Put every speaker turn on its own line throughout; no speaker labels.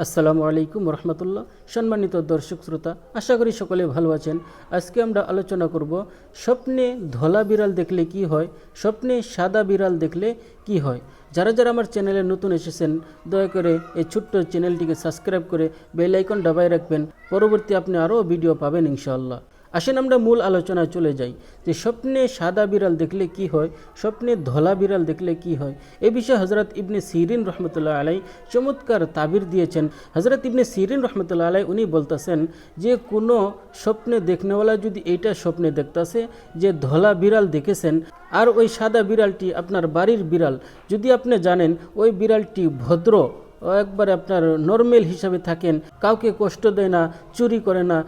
আসসালামু আলাইকুম রহমতুল্লাহ। সম্মানিত দর্শক শ্রোতা, আশা করি সকলে ভালো আছেন। আজকে আমরা আলোচনা করব স্বপ্নে ধলা বিড়াল দেখলে কি হয়, স্বপ্নে সাদা বিড়াল দেখলে কি হয়। যারা যারা আমার চ্যানেলে নতুন এসেছেন, দয়া করে এই ছোট্ট চ্যানেলটিকে সাবস্ক্রাইব করে বেলাইকন দাবায় রাখবেন। পরবর্তী আপনি আরও ভিডিও পাবেন ইনশাআল্লাহ। আসেন আমরা মূল আলোচনায় চলে যাই যে স্বপ্নে সাদা বিড়াল দেখলে কি হয়, স্বপ্নে ধলা বিড়াল দেখলে কি হয়। এ বিষয়ে হজরত ইবনে সিরিন রহমতুল্লাহ আলাই চমৎকার তাবির দিয়েছেন। হজরত ইবনে সিরিন রহমতুল্লাহ আলাই উনি বলতেছেন যে, কোনো স্বপ্নে দেখনেওয়ালা যদি এইটা স্বপ্নে দেখতেছে যে ধলা বিড়াল দেখেছেন, আর ওই সাদা বিড়ালটি আপনার বাড়ির বিড়াল, যদি আপনি জানেন ওই বিড়ালটি ভদ্র একবারে আপনার নর্মেল হিসাবে থাকেন, কাউকে কষ্ট দেয় না, চুরি করে না।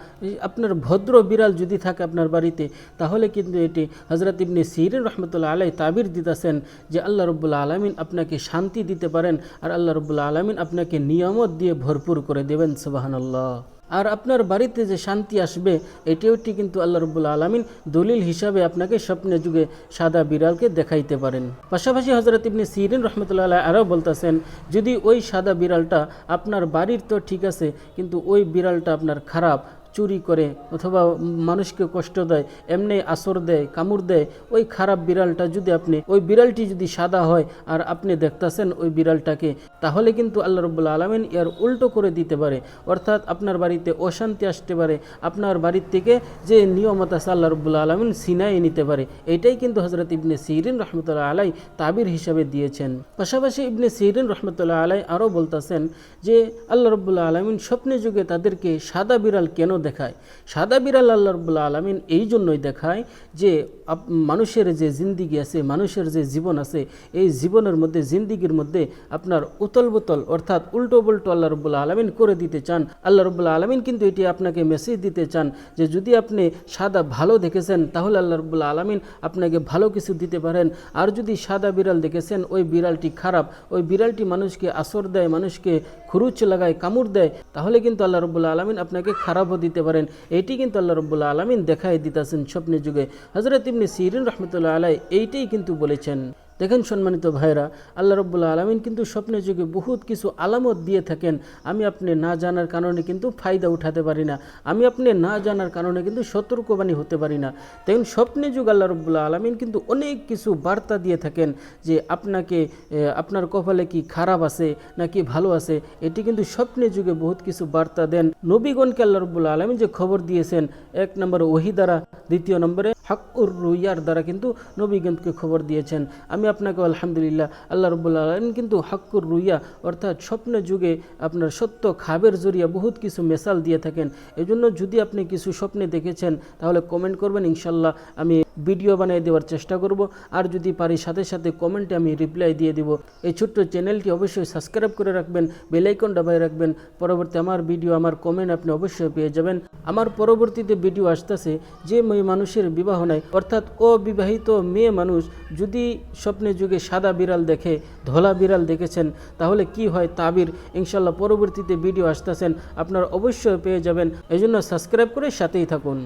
আপনার ভদ্র বিড়াল যদি থাকে আপনার বাড়িতে, তাহলে কিন্তু এটি হজরত ইবনে সিরিন রহমতুল্লাহ আলাই তাবির দিতেছেন যে আল্লাহ রবুল্লা আলমিন আপনাকে শান্তি দিতে পারেন আর আল্লাহ রবুল্লা আলমিন আপনাকে নিয়ামত দিয়ে ভরপুর করে দেবেন, সুবাহানাল্লাহ। আর আপনার বাড়িতে যে শান্তি আসবে এটিওটি কিন্তু আল্লাহ রব্বুল আলমিন দলিল হিসাবে আপনাকে স্বপ্নে যুগে সাদা বিড়ালকে দেখাইতে পারেন। পাশাপাশি হজরত ইবনে সিরিন রহমতুল্লাহ আরও বলতেছেন, যদি ওই সাদা বিড়ালটা আপনার বাড়ির তো ঠিক আছে, কিন্তু ওই বিড়ালটা আপনার খারাপ চুরি করে অথবা মানুষকে কষ্ট দেয়, এমনি আসর দেয়, কামড় দেয়, ওই খারাপ বিড়ালটা যদি আপনি, ওই বিড়ালটি যদি সাদা হয় আর আপনি দেখতেছেন ওই বিড়ালটাকে, তাহলে কিন্তু আল্লাহ রব্বুল্লা আলমিন এর উল্টো করে দিতে পারে। অর্থাৎ আপনার বাড়িতে অশান্তি আসতে পারে, আপনার বাড়ির থেকে যে নিয়মত আছে আল্লাহ রব্বুল্লা আলমিন সিনাই নিতে পারে। এটাই কিন্তু হজরত ইবনে সিরিন রহমতুল্লাহ আলাই তাবির হিসাবে দিয়েছেন। পাশাপাশি ইবনে সিরিন রহমতুল্লাহ আলাই আরও বলতেছেন যে, আল্লাহ রব্বুল্লা আলমিন স্বপ্নে যুগে তাদেরকে সাদা বিড়াল কেন দেখায়। সাদা বিড়াল আল্লাহ রব্বুল্লা আলমিন এই জন্যই দেখায় যে মানুষের যে জিন্দিগি আছে, মানুষের যে জীবন আছে, এই জীবনের মধ্যে, জিন্দিগির মধ্যে আপনার উতল বোতল অর্থাৎ উল্টো বল্টো আল্লাহ রব্বুল্লা আলমিন করে দিতে চান। আল্লাহ রব্বুল্লা আলমিন কিন্তু এটি আপনাকে মেসেজ দিতে চান যে যদি আপনি সাদা ভালো দেখেছেন, তাহলে আল্লাহ রব্বুল্লা আলমিন আপনাকে ভালো কিছু দিতে পারেন। আর যদি সাদা বিড়াল দেখেছেন, ওই বিড়ালটি খারাপ, ওই বিড়ালটি মানুষকে আসর দেয়, মানুষকে খুরুচ লাগায়, কামড় দেয়, তাহলে কিন্তু আল্লাহ রব্বুল্লা আলমিন আপনাকে খারাপও দিতে পারেন। এটি কিন্তু আল্লাহ রব্বুল্লা আলমিন দেখাই দিতেছেন স্বপ্নের যুগে। হজরত ইবনে সিরিন রহমতুল্লাহ আলাই এইটাই কিন্তু বলেছেন। দেখেন সম্মানিত ভাইরা আল্লাহ রব্বুল্লা আলমিন কিন্তু স্বপ্নের যুগে বহুত কিছু আলামত দিয়ে থাকেন। আমি আপনি না জানার কারণে কিন্তু ফায়দা উঠাতে পারি না। আমি আপনি না জানার কারণে কিন্তু সতর্কবাণী হতে পারি না। দেখুন স্বপ্নে যুগ আল্লাহ রব্বুল্লা আলমিন কিন্তু অনেক কিছু বার্তা দিয়ে থাকেন যে আপনাকে আপনার কপালে কি খারাপ আছে নাকি ভালো আছে, এটি কিন্তু স্বপ্নে যুগে বহুত কিছু বার্তা দেন। নবীগণকে আল্লাহ রব্বুল্লা আলমিন যে খবর দিয়েছেন, এক নম্বর ওহি দ্বারা, দ্বিতীয় নম্বরে হাক্কুর রুইয়ার দ্বারা কিন্তু নবীগণকে খবর দিয়েছেন। আমি আপনাকে আলহামদুলিল্লাহ আল্লাহ রবুল্লা আলম কিন্তু হাকুর রুইয়া অর্থাৎ স্বপ্ন যুগে আপনার সত্য খাবের জরিয়া বহুত কিছু মেশাল দিয়ে থাকেন। এজন্য যদি আপনি কিছু স্বপ্নে দেখেছেন, তাহলে কমেন্ট করবেন ইনশাল্লাহ আমি ভিডিও বানিয়ে দেওয়ার চেষ্টা করব। আর যদি পারি, সাথে সাথে কমেন্টে আমি রিপ্লাই দিয়ে দিব। এই ছোট্ট চ্যানেলটি অবশ্যই সাবস্ক্রাইব করে রাখবেন বেলাইকন দাবায় রাখবেন। পরবর্তী আমার ভিডিও আমার কমেন্ট আপনি অবশ্যই পেয়ে যাবেন। আমার পরবর্তীতে ভিডিও আসতেছে যে মেয়ে মানুষের বিবাহ নাই। অর্থাৎ অবিবাহিত মেয়ে মানুষ যদি স্বপ্নে যুগে সাদা বিড়াল দেখে, ধলা বিড়াল দেখেছেন, তাহলে কি হয় তাবির? ইনশাল্লাহ পরবর্তীতে ভিডিও আসতেছেন, আপনারা অবশ্যই পেয়ে যাবেন। এই জন্য সাবস্ক্রাইব করে সাথেই থাকুন।